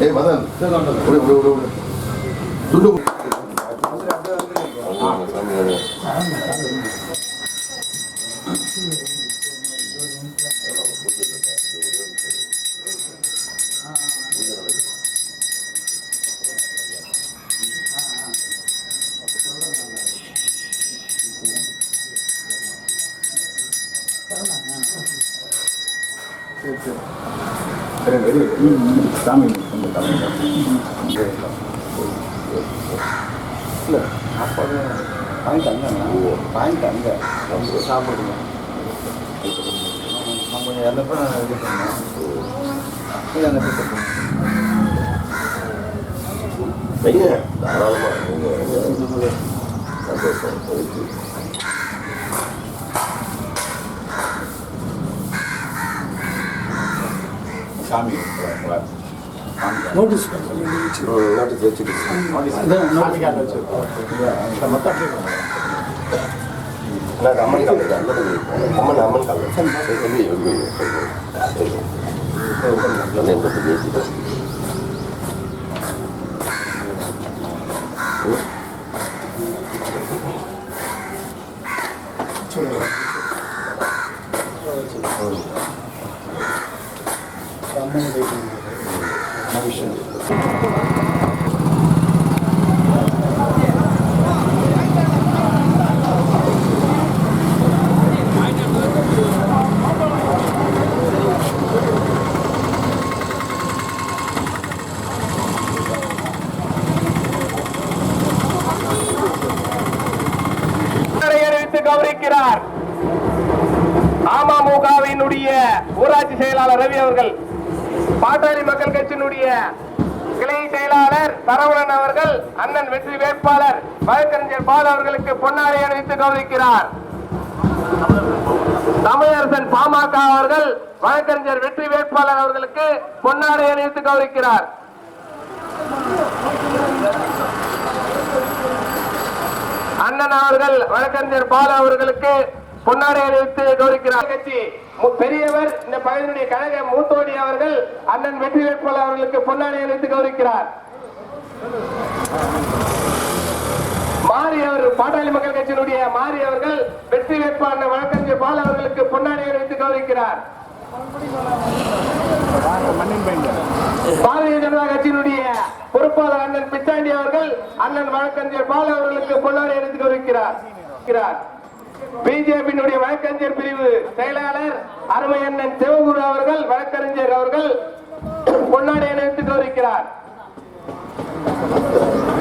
예, 맞아요. 오래, 오래, 오래, 오래. 눌러. Thank. விடு துண்டு சாமி கொஞ்சம் தலைவர் இல்லை அப்போ பாயிண்ட் அங்கே பாயிண்ட் அங்கே சாப்பிடுங்க. நம்ம கொஞ்சம் எல்லாப்போ இது பண்ணோம் இது வைங்க சந்தோஷம் சாமி நோட்டீஸ் ம், நாட்டுக்கு வச்சுட்டு நான் அம்மன் காலேஜ் அம்மன் அம்மன் காலேஜ் சரி, அறிவித்து கௌரவிக்கிறார் அமமுகவினுடைய ஊராட்சி செயலாளர் ரவி அவர்கள் பாட்டாளி மக்கள் கட்சியினுடைய கிளை செயலாளர் சரவணன் அவர்கள் அண்ணன் வெற்றி வேட்பாளர் வழக்கறிஞர் பால் அவர்களுக்கு பொன்னாரை அணிவித்து கௌரவிக்கிறார். தமிழரசன் பாமக அவர்கள் வழக்கறிஞர் வெற்றி வேட்பாளர் அவர்களுக்கு பொன்னாரை அணிவித்து கௌரவிக்கிறார். அண்ணன் அவர்கள் வழக்கறிஞர் பால் அவர்களுக்கு பொன்னாரை அணிவித்து கௌரவிக்கிறார். கட்சி பெரியவர் இந்த பகுதியினுடைய கழக மூத்தோடி அவர்கள் அண்ணன் வெற்றி வேட்பாளர் அவர்களுக்கு பொன்னாடை அணிவித்து கௌரவிக்கிறார். மாறி அவர் பாட்டாளி மக்கள் கட்சியினுடைய மாறி அவர்கள் வெற்றி வேட்பாளர் வழக்கறிஞர் பால் அவர்களுக்கு பொன்னாடை அணிவித்து கௌரவிக்கிறார். பாரதிய ஜனதா கட்சியினுடைய பொறுப்பாளர் அண்ணன் பிச்சாண்டி அவர்கள் அண்ணன் வழக்கறிஞர் பால் அவர்களுக்கு பொன்னாடை எடுத்து கௌரவிக்கிறார். பிஜேபியினுடைய வழக்கறிஞர் பிரிவு செயலாளர் அருமை அண்ணன் சிவகுரு அவர்கள் வழக்கறிஞர் அவர்கள் பொன்னாடை எடுத்து கௌரவிக்கிறார்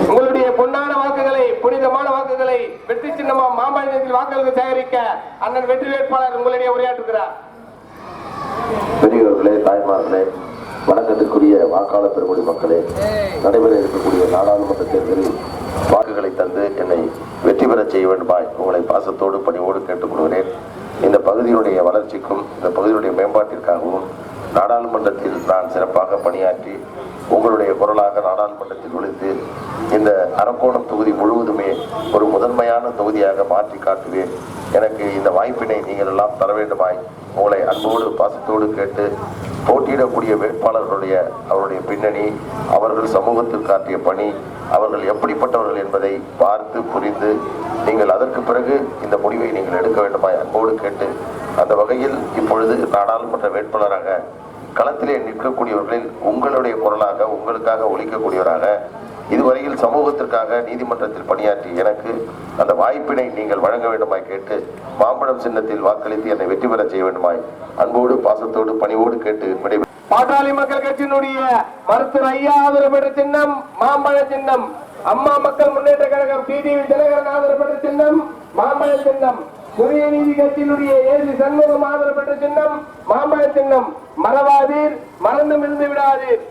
உங்களுடைய பொன்னான வாக்குகளை புனிதமான வாக்குகளை வெற்றி சின்னமா மாமல்லத்தில் வாக்குகளுக்கு சேகரிக்க அண்ணன் வெற்றி வேட்பாளர் உங்களிடையே உரையாற்றுகிறார். பெரியவர்களே தாய்மார்களே வணக்கத்திற்குரிய வாக்காளர் பெருமொழி மக்களே நடைபெற இருக்கக்கூடிய நாடாளுமன்ற தேர்தலில் வாக்குகளை தந்து என்னை வெற்றி பெறச் செய்ய வேண்டுமாய் உங்களை பாசத்தோடு பணிவோடு கேட்டுக்கொள்கிறேன். இந்த பகுதியினுடைய வளர்ச்சிக்கும் இந்த பகுதியினுடைய மேம்பாட்டிற்காகவும் நாடாளுமன்றத்தில் நான் சிறப்பாக பணியாற்றி உங்களுடைய குரலாக நாடாளுமன்றத்தில் ஒழித்து இந்த அரக்கோணம் தொகுதி முழுவதுமே ஒரு முதன்மையான தொகுதியாக மாற்றி காட்டுவேன். எனக்கு இந்த வாய்ப்பினை நீங்கள் எல்லாம் தர வேண்டுமாய் உங்களை அன்போடு பாசத்தோடு கேட்டு போட்டியிடக்கூடிய வேட்பாளர்களுடைய அவருடைய பின்னணி அவர்கள் சமூகத்தில் காட்டிய பணி அவர்கள் எப்படிப்பட்டவர்கள் என்பதை பார்த்து புரிந்து நீங்கள் அதற்கு பிறகு இந்த முடிவை நீங்கள் எடுக்க வேண்டுமாய் அன்போடு கேட்டு அந்த வகையில் இப்பொழுது நாடாளுமன்ற வேட்பாளராக களத்திலே நிற்கக்கூடியவர்களில் உங்களுடைய குரலாக உங்களுக்காக ஒழிக்கக்கூடியவராக இதுவரையில் சமூகத்திற்காக நீதிமன்றத்தில் பணியாற்றி எனக்கு அந்த வாய்ப்பினை நீங்கள் வழங்க வேண்டுமாய் கேட்டு மாம்பழம் சின்னத்தில் வாக்களித்து என்னை வெற்றி பெறச் செய்ய வேண்டுமாய் அன்போடு பாசத்தோடு பணிவோடு கேட்டு விடை பாட்டாளி மக்கள் கட்சியினுடைய மருத்துவர் ஐயா ஆதரவு பெற்ற சின்னம் மாம்பழ சின்னம். அம்மா மக்கள் முன்னேற்ற கழகம் டிடிவி தினகரன் ஆதரவு பெற்ற சின்னம் மாம்பழ சின்னம். புதிய நீதி கட்சியினுடைய ஏசி சண்முகம் ஆதரவு பெற்ற சின்னம் மாம்பழ சின்னம். மறவாதீர் மறந்தும் இருந்து விடாதீர்.